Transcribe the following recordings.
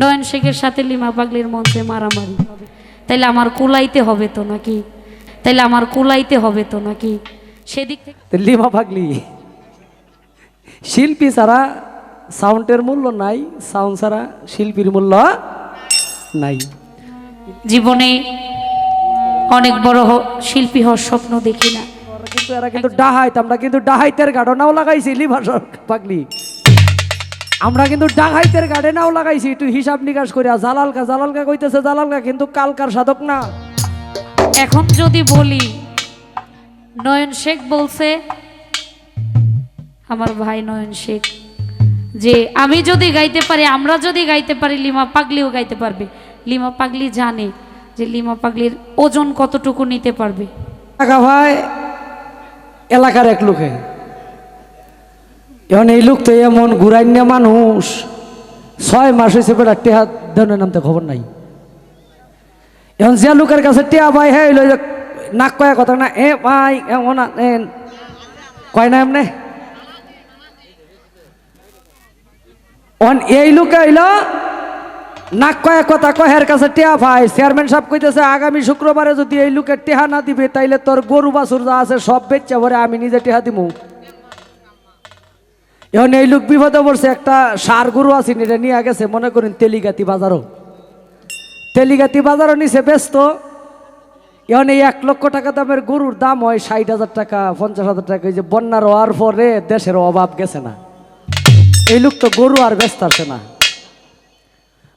নয়ন শেখের সাথে লিমা পাগলির মঞ্চে মারামারি তাইলে আমার কুলাইতে হবে তো নাকি? তাইলে আমার কুলাইতে হবে তো নাকি? সেদিক থেকে লিমা পাগলি শিল্পী ছাড়া সাউন্ডের মূল্য নাই সাউন্ড ছাড়া শিল্পীর মূল্য নাই। জীবনে অনেক বড় শিল্পী হওয়ার স্বপ্ন দেখি না। কিন্তু এরা কিন্তু ডাহাইত আমরা কিন্তু ডাহাইতের গার্ডেনাও লাগাইছি লিমা পাগলি। আমরা কিন্তু ডাহাইতের গার্ডেনাও লাগাইছি একটু হিসাব নিকাশ করিয়া। জালালকা জালালকা কইতেছে জালালকা কিন্তু কালকার সাধক না। এখন যদি বলি নয়ন শেখ বলছে আমার ভাই নয়ন শেখ যে আমি যদি গাইতে পারি আমরা যদি গাইতে পারি লিমা পাগলিও গাইতে পারবে। লিমা পাগলি জানে যে লিমা পাগলির ওজন কতটুকু নিতে পারবে। ভাই এলাকার এক লোকে। এখন এই লোক তো এমন ঘুরাইন্য মানুষ। ছয় মাস হয়েছে বেড়া টেহা দেনের নামতে খবর নাই। এখন যে লোকের কাছে টেয়া ভাই হ্যাঁ লই নাক কয়া কথা না, এ ভাই, এমন কয় না এমনে? অন এই লোকে হইল, নাক কয়া কথা কহের কাছে টেহা ভাই চেয়ারম্যান সাহেব কইতেছে, আগামী শুক্রবারে যদি এই লোকের টেহা না দিবে, তাইলে তোর গরু বাছুর যা আছে সব বেচা ভরে আমি নিজে টেহা দিমু। এখন এই লোক বিপদে পড়ছে, একটা সার গরু আছে, এটা নিয়ে গেছে, মনে করেন তেলিগাতি বাজারও। তেলিগাতি বাজারও নিছে ব্যস্ত। এখন এই এক লক্ষ টাকা দামের গরুর দাম হয় ষাট হাজার টাকা, পঞ্চাশ হাজার টাকা, এই যে বন্যার হওয়ার পরে দেশের অভাব গেছে না। এই লোক তো গরু আর ব্যস্ত আছে না।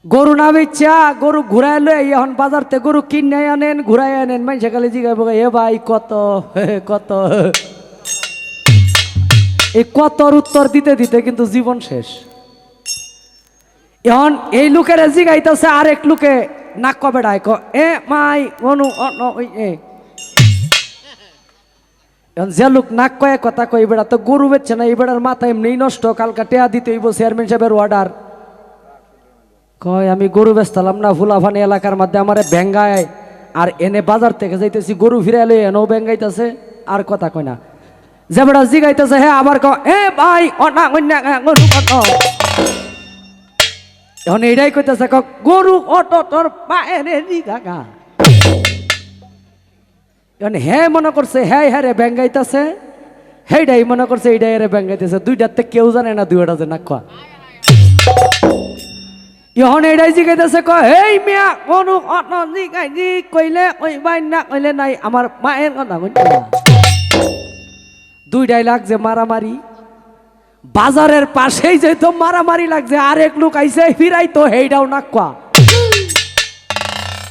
গরু না বেচা, গরু ঘুরাই লই এখন বাজারতে গরু কিনে আনেন ঘুরাই আনেন মানুষে খালি জিগাইব এ ভাই কত কত? এই কতর উত্তর দিতে দিতে কিন্তু জীবন শেষ। এখন এই লোকের জিগাইতেছে আরেক লোকে নাক কবে ডায়? এ মাই অনু এ। এখন যে লোক নাক কয়ে কথা কই বেড়া তো গরু বেচছে না এই বেড়ার মাথা এমনি নষ্ট, কালকা টেয়া দিতে হইব চেয়ারম্যান সাহেবের অর্ডার কয়, আমি গরু বেচতালাম না ফুলাফানি এলাকার মধ্যে আমারে ব্যাঙ্গায় আর এনে বাজার থেকে যাইতেছি, গরু ফিরে এলে এনেও ব্যাঙ্গাইতেছে আর কথা কয় না। যে বেড়া জিগাইতেছে হ্যাঁ আবার ক এ ভাই অনা অন্যা গরু কত? এখন এইটাই কইতেছে, ক গরু অটো তোর পায়ের জিগা এখন হ্যাঁ মনে করছে হ্যাঁ হ্যাঁ রে ব্যাঙ্গাইতেছে সেইটাই মনে করছে এইটাই রে ব্যাঙ্গাইতেছে, দুইটাতে কেউ জানে না, দুইটা যে না কোয়া ইহন এটাই জিগাইতেছে ক এই মিয়া কোন অত জিগাই জি কইলে ওই বাই না, কইলে নাই, আমার মায়ের কথা কইতে দুইটাই লাগছে মারামারি। বাজারের পাশেই যেহেতু মারামারি লাগছে, আরেক লোক আইছে, ফিরাই তো হেইটাও না কোয়া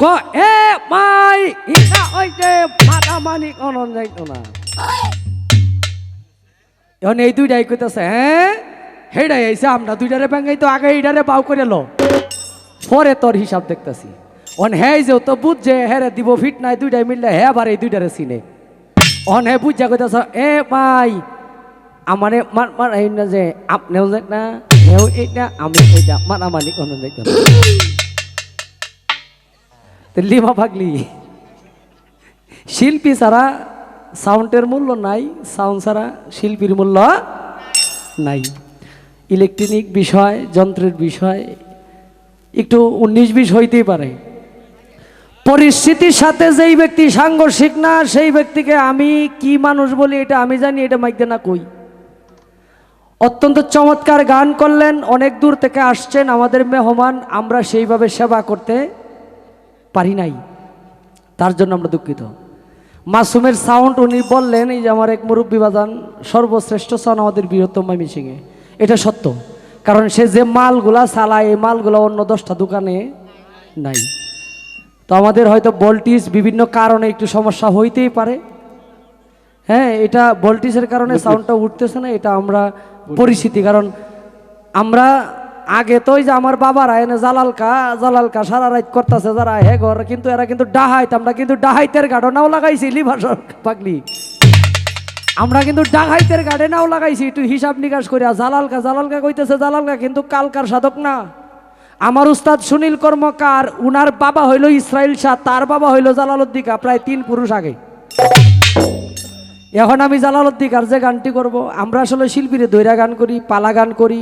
ক, এ মাই ইটা ওই যে মারামারি কোন যাইতো না। এখন এই দুইটাই কইতাছে হ্যাঁ হেডাই আইছে, আমরা দুইটারে ব্যাঙ্গাই তো আগে এইটারে বাউ করে লো। পরে তোর হিসাব দেখতেছি। অন হ্যাঁ যে তো বুঝছে হ্যাঁ দিব ফিট নাই, দুইটাই মিললে হ্যাঁ আবার এই দুইটারে চিনে। অন বুঝা কইতাছ এ ভাই, আমারে মার মার এই না যে, আপনিও যাক না হেও এইটা আমি এইটা মারামারি কোনো যাইতো লিমা পাগলি, শিল্পী ছাড়া সাউন্ডের মূল্য নাই, সাউন্ড ছাড়া শিল্পীর মূল্য নাই। ইলেকট্রনিক বিষয়, যন্ত্রের বিষয়, একটু উনিশ বিশ হইতেই পারে। পরিস্থিতির সাথে যেই ব্যক্তি সাংঘর্ষিক না, সেই ব্যক্তিকে আমি কি মানুষ বলি এটা আমি জানি, এটা মাইকে না কই। অত্যন্ত চমৎকার গান করলেন, অনেক দূর থেকে আসছেন আমাদের মেহমান, আমরা সেইভাবে সেবা করতে পারি নাই। তার জন্য আমরা দুঃখিত। মাসুমের সাউন্ড উনি বললেন, এই যে আমার এক মুরব্বী বাজান, সর্বশ্রেষ্ঠ সন আমাদের বৃহত্তম ময়মনসিংহে। এটা সত্য। কারণ সে যে মালগুলা চালায়, এই মালগুলো অন্য দশটা দোকানে নাই। তো আমাদের হয়তো ভোল্টেজ বিভিন্ন কারণে একটু সমস্যা হইতেই পারে। হ্যাঁ এটা ভোল্টেজের কারণে সাউন্ডটা উঠতেছে না এটা আমরা পরিস্থিতি কারণ আমরা আগে তো ওই যে আমার বাবারা এনে জালালকা জালালকা সারা রাত করতেছে যারা হে ঘর কিন্তু এরা কিন্তু ডাহাইত আমরা কিন্তু ডাহাইতের গাড়নাও লাগাইছি লিভার পাগলি। আমরা কিন্তু ডাহাইতের গার্ডেনাও লাগাইছি একটু হিসাব নিকাশ করিয়া জালালকা জালালকা কইতেছে জালালকা কিন্তু কালকার সাধক না। আমার উস্তাদ সুনীল কর্মকার, উনার বাবা হইল ইসরাইল শাহ, তার বাবা হইল জালালুদ্দিকা প্রায় তিন পুরুষ আগে। এখন আমি জালালুদ্দিকার যে গানটি করব, আমরা আসলে শিল্পীরে দৈরা গান করি, পালা গান করি।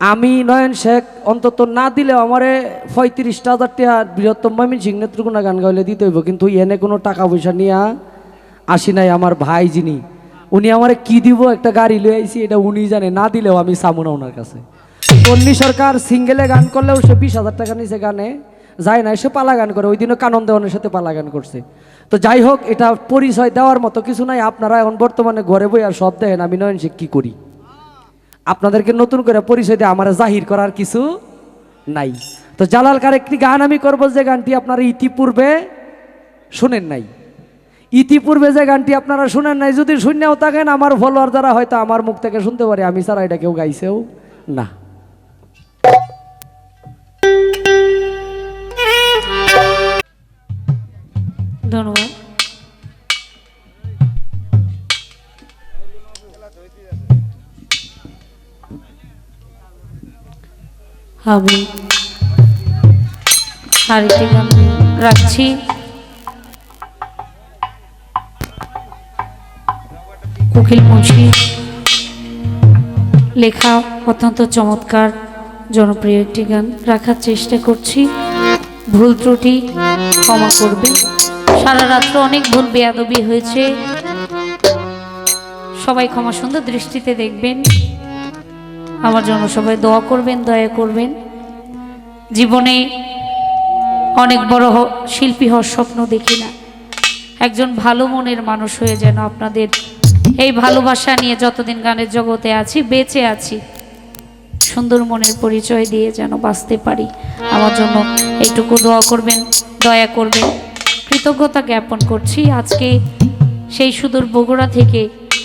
আমি নয়ন শেখ, অন্তত না দিলেও আমারে পঁয়ত্রিশটা হাজার টাকা বৃহত্তম মামিন সিং নেত্রকোনা গান গাইলে দিতে হইব, কিন্তু এনে কোনো টাকা পয়সা নিয়ে আসি নাই আমার ভাই যিনি। উনি আমারে কি দিব একটা গাড়ি লয়ে আইছি, এটা উনি জানে, না দিলেও আমি সামু না ওনার কাছে। তন্নি সরকার সিঙ্গেলে গান করলেও সে বিশ হাজার টাকা নিচে গানে, যায় না সে পালা গান করে। ওই দিনও কানন দেওয়ানের সাথে পালা গান করছে। তো যাই হোক, এটা পরিচয় দেওয়ার মতো কিছু নাই। আপনারা এখন বর্তমানে ঘরে বই আর সব দেখেন, আমি নয়ন সে কি করি। আপনাদেরকে নতুন করে পরিচয় দিয়ে আমার জাহির করার কিছু নাই। তো জালাল কার একটি গান আমি করব, যে গানটি আপনারা ইতিপূর্বে শুনেন নাই। ইতিপূর্বে যে গানটি আপনারা শুনেন নাই, যদি শূন্যও থাকেন, আমার ফলোয়ার যারা হয়তো আমার মুখ থেকে শুনতে পারে, আমি ছাড়া এটা কেউ গাইছেও না। আমি আরেকটি গান রাখছি। উকিল মুন্সি লেখা অত্যন্ত চমৎকার, জনপ্রিয় একটি গান রাখার চেষ্টা করছি। ভুল ত্রুটি ক্ষমা করবে সারা রাত্র অনেক ভুল বেয়াদবি হয়েছে। সবাই ক্ষমা সুন্দর দৃষ্টিতে দেখবেন। আমার জন্য সবাই দোয়া করবেন, দয়া করবেন। জীবনে অনেক বড় শিল্পী হওয়ার স্বপ্ন দেখি না। একজন ভালো মনের মানুষ হয়ে যেন আপনাদের এই ভালোবাসা নিয়ে যতদিন গানের জগতে আছি, বেঁচে আছি, সুন্দর মনের পরিচয় দিয়ে যেন বাঁচতে পারি। আমার জন্য এইটুকু দোয়া করবেন, দয়া করবেন। কৃতজ্ঞতা জ্ঞাপন করছি। আজকে সেই সুদূর বগুড়া থেকে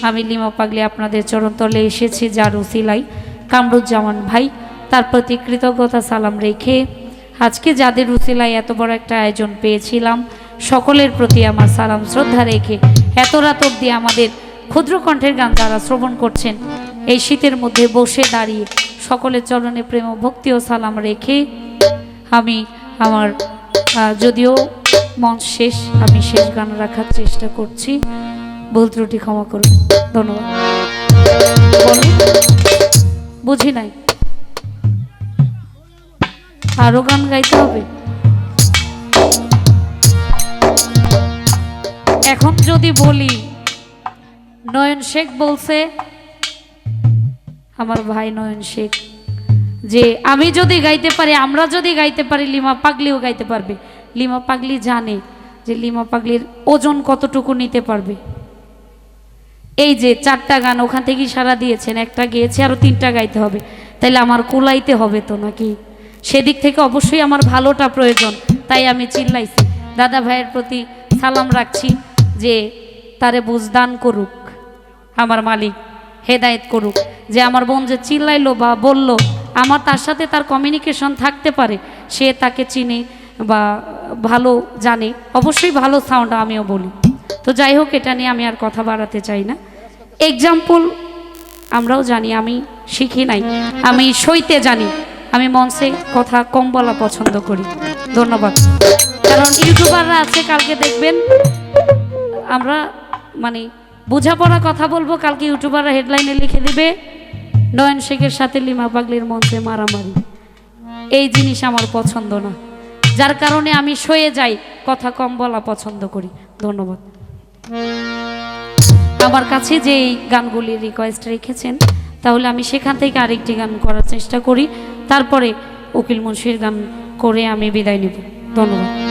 আমি লিমা পাগলি আপনাদের চরণতলে এসেছি যার উসিলাই কামরুজ্জামান ভাই, তার প্রতি কৃতজ্ঞতা সালাম রেখে আজকে যাদের উসিলায় এত বড় একটা আয়োজন পেয়েছিলাম, সকলের প্রতি আমার সালাম শ্রদ্ধা রেখে এত রাত অবধি আমাদের ক্ষুদ্র কণ্ঠের গান যারা শ্রবণ করছেন, এই শীতের মধ্যে বসে দাঁড়িয়ে সকলের চরণে প্রেম ভক্তি ও সালাম রেখে আমি আমার যদিও মঞ্চ শেষ, আমি শেষ গান রাখার চেষ্টা করছি ভুল ত্রুটি ক্ষমা করুন ধন্যবাদ। বুঝি নাই। আরও গান গাইতে হবে। এখন যদি বলি, নয়ন শেখ বলছে, আমার ভাই নয়ন শেখ, যে আমি যদি গাইতে পারি, আমরা যদি গাইতে পারি, লিমা পাগলিও গাইতে পারবে। লিমা পাগলি জানে যে লিমা পাগলির ওজন কতটুকু নিতে পারবে। এই যে চারটা গান, ওখান থেকেই সারা দিয়েছেন, একটা গিয়েছে আরও তিনটা গাইতে হবে। তাইলে আমার কুলাইতে হবে তো নাকি? সেদিক থেকে অবশ্যই আমার ভালোটা প্রয়োজন, তাই আমি চিল্লাইছি। দাদা ভাইয়ের প্রতি সালাম রাখছি যে তারে বুঝদান করুক, আমার মালিক, হেদায়েত করুক। যে আমার বোন যে চিল্লাইলো বা বলল, আমার তার সাথে তার কমিউনিকেশন থাকতে পারে, সে তাকে চিনে বা ভালো জানে। অবশ্যই ভালো সাউন্ড আমিও বলি। তো যাই হোক, এটা নিয়ে আমি আর কথা বাড়াতে চাই না। এক্সাম্পল আমরাও জানি, আমি শিখি নাই। আমি সইতে জানি, আমি মঞ্চে কথা কম বলা পছন্দ করি। ধন্যবাদ। কারণ ইউটিউবাররা আছে, কালকে দেখবেন, আমরা মানে বোঝাপড়া কথা বলব, কালকে ইউটিউবাররা হেডলাইনে লিখে দিবে, নয়ন শেখের সাথে লিমা পাগলির মঞ্চে মারামারি। এই জিনিস আমার পছন্দ না। যার কারণে আমি সয়ে যাই, কথা কম বলা পছন্দ করি। ধন্যবাদ। আমার কাছে যে এই গানগুলির রিকোয়েস্ট রেখেছেন, তাহলে আমি সেখান থেকে আরেকটি গান করার চেষ্টা করি। তারপরে উকিল মুন্সির গান করে আমি বিদায় নেব। ধন্যবাদ।